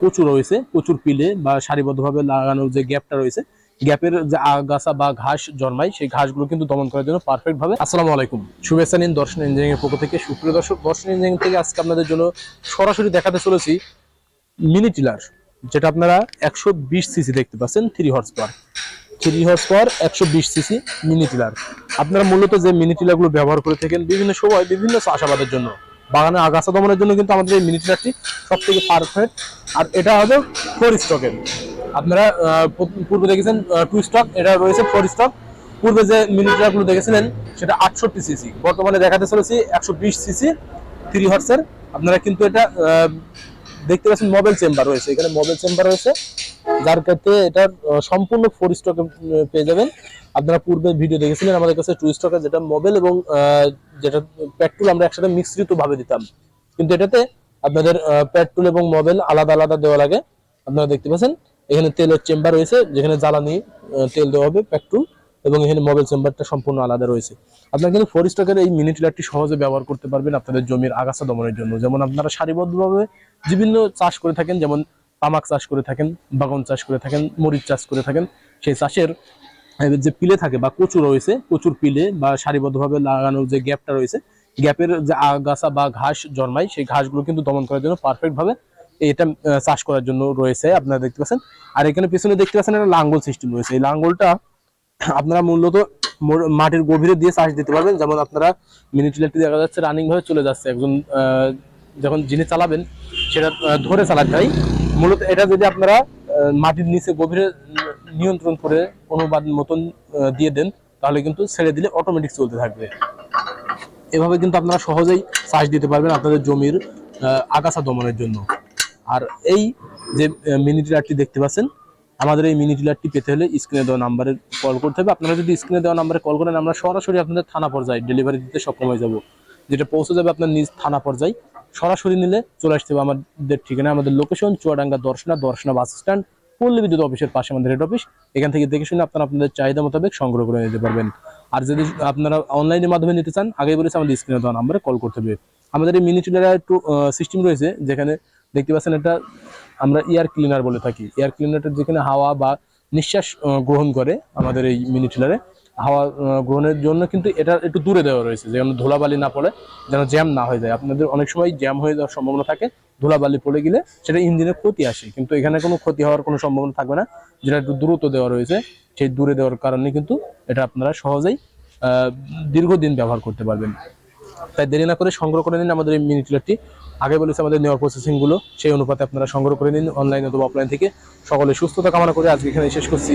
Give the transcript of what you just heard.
প্রচুর রয়েছে প্রচুর পিলে বা সারিবদ্ধভাবে লাগানোর যে গ্যাপটা রয়েছে, গ্যাপের যে আগাছা বা ঘাস জন্মায়, সেই ঘাসগুলো কিন্তু দমন করার জন্য পারফেক্ট ভাবে। আসসালামু আলাইকুম। শুভেচ্ছা নিন দর্শন ইঞ্জিনিয়ারিং এর পক্ষ থেকে। সুপ্রিয় দর্শক, দর্শন ইঞ্জিনিয়ারিং থেকে আজকে আপনাদের জন্য সরাসরি দেখাতে চলেছি মিনি টিলার যেটা আপনারা একশো বিশ সিসি দেখতে পাচ্ছেন three horse power three horse power একশো সিসি মিনি টিলার আপনারা মূলত যে মিনি টিলারগুলো ব্যবহার করে থাকেন বিভিন্ন সময় বিভিন্ন চাষাবাদের জন্য। বাগানে আগাছা দমনের জন্য কিন্তু আমাদের এই মিনি ট্রাকটি সব থেকে পারফেক্ট আর এটা হবে ফোর স্টকের আপনারা পূর্বে দেখেছেন টু স্টক এটা রয়েছে ফোর স্টক পূর্বে যে মিনি ট্রাকগুলো দেখেছিলেন, সেটা আটষট্টি সিসি বর্তমানে দেখাতে চলেছি একশো বিশ সিসি থ্রি হর্সের আপনারা কিন্তু এটা দেখতে পাচ্ছেন মোবাইল চেম্বার রয়েছে। এখানে মোবাইল চেম্বার রয়েছে, যার ক্ষেত্রে এটার সম্পূর্ণ ফোর স্টকে পেয়ে যাবেন। আপনারা পূর্বে ভিডিও দেখেছিলেন আমাদের কাছে টু স্টকে যেটা মোবাইল এবং যেটা পেট্রোল আমরা একসাথে মিশ্রিত ভাবে দিতাম। কিন্তু এটাতে আপনাদের পেট্রোল এবং মোবাইল আলাদা আলাদা দেওয়া লাগে। আপনারা দেখতে পাচ্ছেন, এখানে তেলের চেম্বার রয়েছে, যেখানে জ্বালানি তেল দেওয়া হবে পেট্রোল এবং এখানে মোবাইল চেম্বারটা সম্পূর্ণ আলাদা রয়েছে। আপনারা কিন্তু ফোর স্টকের এই মিনি টিলারটি সহজে ব্যবহার করতে পারবেন আপনাদের জমির আগাছা দমনের জন্য। যেমন আপনারা সারিবদ্ধভাবে বিভিন্ন চাষ করে থাকেন, যেমন তামাক চাষ করে থাকেন, বাগান চাষ করে থাকেন, মরিচ চাষ করে থাকেন, সেই চাষের যে পিলে থাকে বা কচু রয়েছে প্রচুর পিলে বা সারিবদ্ধভাবে লাগানোর যে গ্যাপটা রয়েছে, গ্যাপের যে আগাছা বা ঘাস জন্মায়, সেই ঘাসগুলো কিন্তু দমন করার জন্য পারফেক্ট ভাবে এটা চাষ করার জন্য রয়েছে। আপনারা দেখতে পাচ্ছেন। আর এখানে পিছনে দেখতে পাচ্ছেন একটা লাঙ্গল সিস্টেম রয়েছে। এই লাঙ্গলটা আপনারা মূলত মাটির গভীরে দিয়ে চাষ দিতে পারবেন। যেমন আপনারা মিনি দেখা যাচ্ছে রানিং ভাবে চলে যাচ্ছে একজন যখন যিনি চালাবেন, সেটা ধরে চালাতে হয়। মূলত এটা যদি আপনারা মাটির নিচে গভীরে নিয়ন্ত্রণ করে অনুবাদ মতন দিয়ে দেন, তাহলে কিন্তু ছেড়ে দিলে অটোমেটিক চলতে থাকবে। এভাবে কিন্তু আপনারা সহজেই চাষ দিতে পারবেন আপনাদের জমির আগাছা দমনের জন্য। আর এই যে মিনি টিলারটি দেখতে পাচ্ছেন আমাদের এই মিনি টিলারটি পেতে হলে স্ক্রিনে দেওয়া নাম্বারে কল করতে হবে। আপনারা যদি স্ক্রিনে দেওয়া নাম্বারে কল করেন, আমরা সরাসরি আপনাদের থানা পর্যায়ে ডেলিভারি দিতে সক্ষম হয়ে যাব। যেটা পৌঁছে যাবে আপনার নিজ থানা পর্যায়ে। সরাসরি নিলে চলে আসতে হবে আমাদের ঠিকানা আমাদের location Chuadanga Darshana Darshana bus stand পল্লী বিদ্যুৎ অফিসের পাশে আমাদের হেড অফিস এখান থেকে দেখে শুনে আপনারা আপনাদের চাহিদা মোতাবেক সংগ্রহ করে নিতে পারবেন। আর যদি আপনারা অনলাইনের মাধ্যমে নিতে চান, আগেই বলেছি আমাদের স্ক্রিনে দেওয়া নাম্বারে কল করতে হবে। আমাদের এই মিনি টিলার একটু সিস্টেম রয়েছে, যেখানে দেখতে পাচ্ছেন এটা আমরা এয়ার ক্লিনার বলে থাকি। এয়ার ক্লিনারটা যেখানে হাওয়া বা নিঃশ্বাস গ্রহণ করে আমাদের এই মিনি টিলারে হাওয়া গ্রহণের জন্য কিন্তু এটা একটু দূরে দেওয়া রয়েছে, যেন ধুলাবালি না পড়ে, যেন জ্যাম না হয়ে যায়। আপনাদের অনেক সময় জ্যাম হয়ে যাওয়ার সম্ভাবনা থাকে, ধুলাবালি পড়ে গেলে সেটা ইঞ্জিনের ক্ষতি আসে, কিন্তু এখানে কোনো ক্ষতি হওয়ার কোনো সম্ভাবনা থাকবে না। যেটা একটু দ্রুত দেওয়া রয়েছে, সেই দূরে দেওয়ার কারণে কিন্তু এটা আপনারা সহজেই দীর্ঘদিন ব্যবহার করতে পারবেন। তাই দেরি না করে সংগ্রহ করে নিন আমাদের এই মিনি টিলারটি আগে বলেছে আমাদের নেওয়ার প্রসেসিংগুলো সেই অনুপাতে আপনারা সংগ্রহ করে নিন অনলাইন অথবা অফলাইন থেকে। সকলে সুস্থতা কামনা করে আজকে এখানে শেষ করছি।